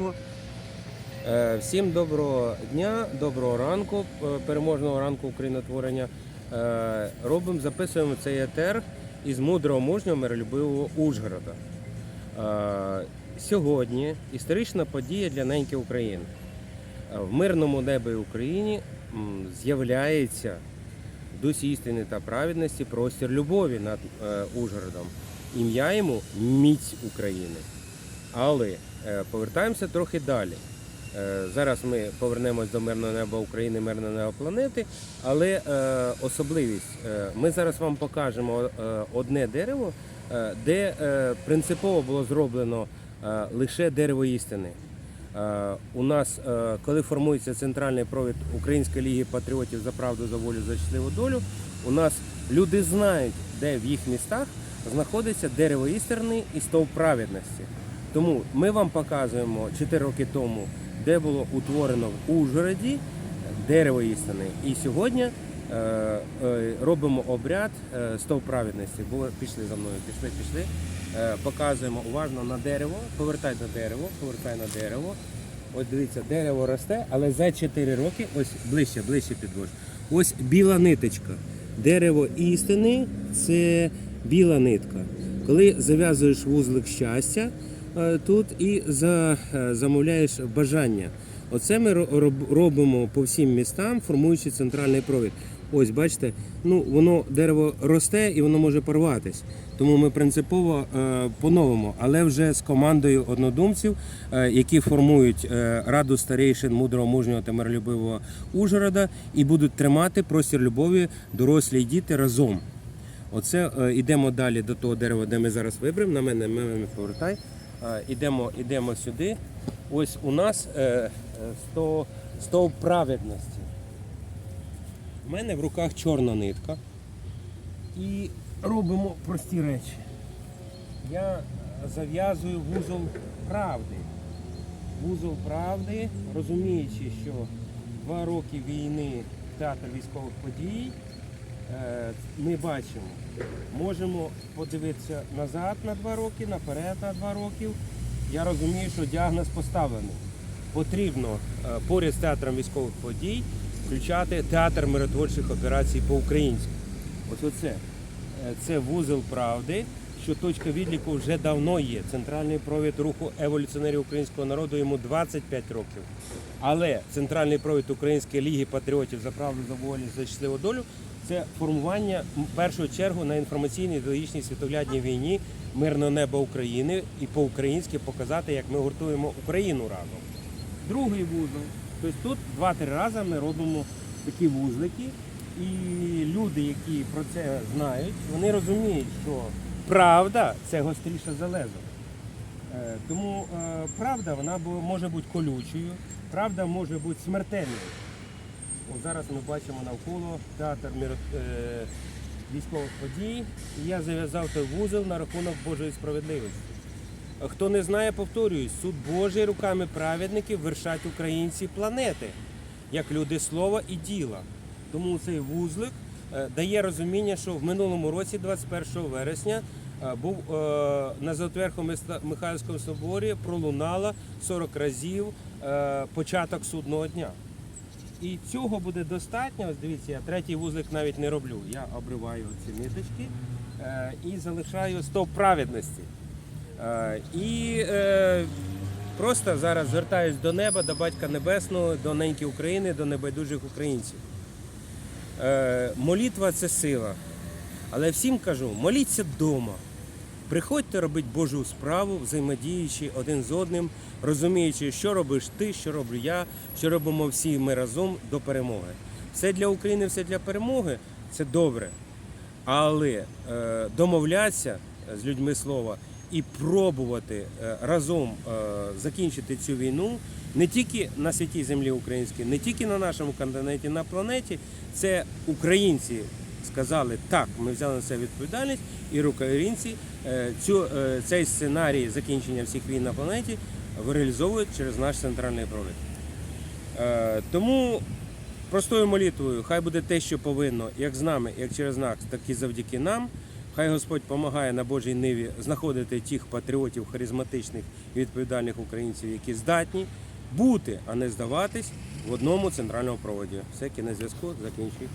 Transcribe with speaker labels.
Speaker 1: Хмельницького. Всім доброго дня, доброго ранку, е, переможного ранку українотворення. Е, Робимо, записуємо цей етер із мудрого мужнього миролюбивого Ужгорода. Е, Сьогодні історична подія для неньки України. В мирному небі Україні з'являється дусі істини та праведності простір любові над Ужгородом. Ім'я йому міць України. Але е, повертаємося трохи далі. Е, Зараз ми повернемось до мирного неба України, мирного неба планети. Але е, особливість, ми зараз вам покажемо одне дерево, де принципово було зроблено лише дерево істини. У нас, коли формується центральний провід Української ліги патріотів за правду, за волю, за щасливу долю, у нас люди знають, де в їх містах знаходиться дерево істини і стовп праведності. Тому ми вам показуємо 4 роки тому, де було утворено в Ужгороді дерево істини. І сьогодні е, е, робимо обряд е, стовп. Бо пішли за мною, пішли, пішли. Е, показуємо уважно на дерево, повертай на дерево, повертай на дерево. Ось дивіться, дерево росте, але за 4 роки, ось ближче, ближче підвож. Ось біла ниточка. Дерево істини це біла нитка. Коли зав'язуєш вузлик щастя тут і за, е, замовляєш бажання. Оце ми робимо по всім містам, формуючи центральний провід. Ось бачите, ну воно дерево росте і воно може порватись. Тому ми принципово е, поновимо, але вже з командою однодумців, е, які формують е, раду старейшин мудрого, мужнього та миролюбивого Ужгорода і будуть тримати простір любові дорослі й діти разом. Оце е, йдемо далі до того дерева, де ми зараз виберемо. На мене ми, ми повертай. Ідемо, ідемо сюди. Ось у нас е, е, стовп праведності. У мене в руках чорна нитка. І робимо прості речі. Я зав'язую вузол правди. Вузол правди, розуміючи, що два роки війни, театр військових подій, ми бачимо, можемо подивитися назад на два роки, наперед на два років. Я розумію, що діагноз поставлений. Потрібно е, поряд з театром військових подій включати театр миротворчих операцій по-українськи. Ось оце. Е, Це вузол правди, що точка відліку вже давно є. Центральний провід руху еволюціонерів українського народу йому 25 років. Але центральний провід Української ліги патріотів за правду, за волю, за щасливу долю це формування в першу чергу на інформаційній ідеологічній світоглядній війні мирного неба України і по-українськи показати, як ми гуртуємо Україну разом. Другий вузол. Тобто тут два-три рази ми робимо такі вузлики, і люди, які про це знають, вони розуміють, що правда це гостріше залезо. Е, Тому е, правда вона може бути колючою, правда може бути смертельною. Зараз ми бачимо навколо театр е, військових подій. І я зав'язав той вузол на рахунок Божої справедливості. Хто не знає, повторююсь, суд Божий руками праведників вершать українці планети, як люди слова і діла. Тому цей вузлик е, дає розуміння, що в минулому році, 21 вересня, е, був на Золотверху Михайлівському соборі пролунало 40 разів початок судного дня. І цього буде достатньо. Ось дивіться, я третій вузлик навіть не роблю. Я обриваю ці ниточки е, і залишаю стоп праведності. Е, І е, просто зараз звертаюсь до неба, до Батька Небесного, до неньки України, до небайдужих українців. Молитва це сила. Але всім кажу, моліться вдома. Приходьте робити Божу справу, взаємодіючи один з одним, розуміючи, що робиш ти, що роблю я, що робимо всі ми разом до перемоги. Все для України, все для перемоги це добре. Але е, домовлятися з людьми слова і пробувати е, разом е, закінчити цю війну не тільки на святій землі українській, не тільки на нашому континенті, на планеті, це українці сказали так, ми взяли на себе відповідальність, і українці е, цю, е, цей сценарій закінчення всіх війн на планеті реалізовують через наш центральний провід. Е, Тому простою молитвою, хай буде те, що повинно, як з нами, як через нас, так і завдяки нам. Хай Хай Господь допомагає на Божій ниві знаходити тих патріотів, харизматичних і відповідальних українців, які здатні бути, а не здаватись в одному центральному проводі. Все кінець зв'язку закінчую.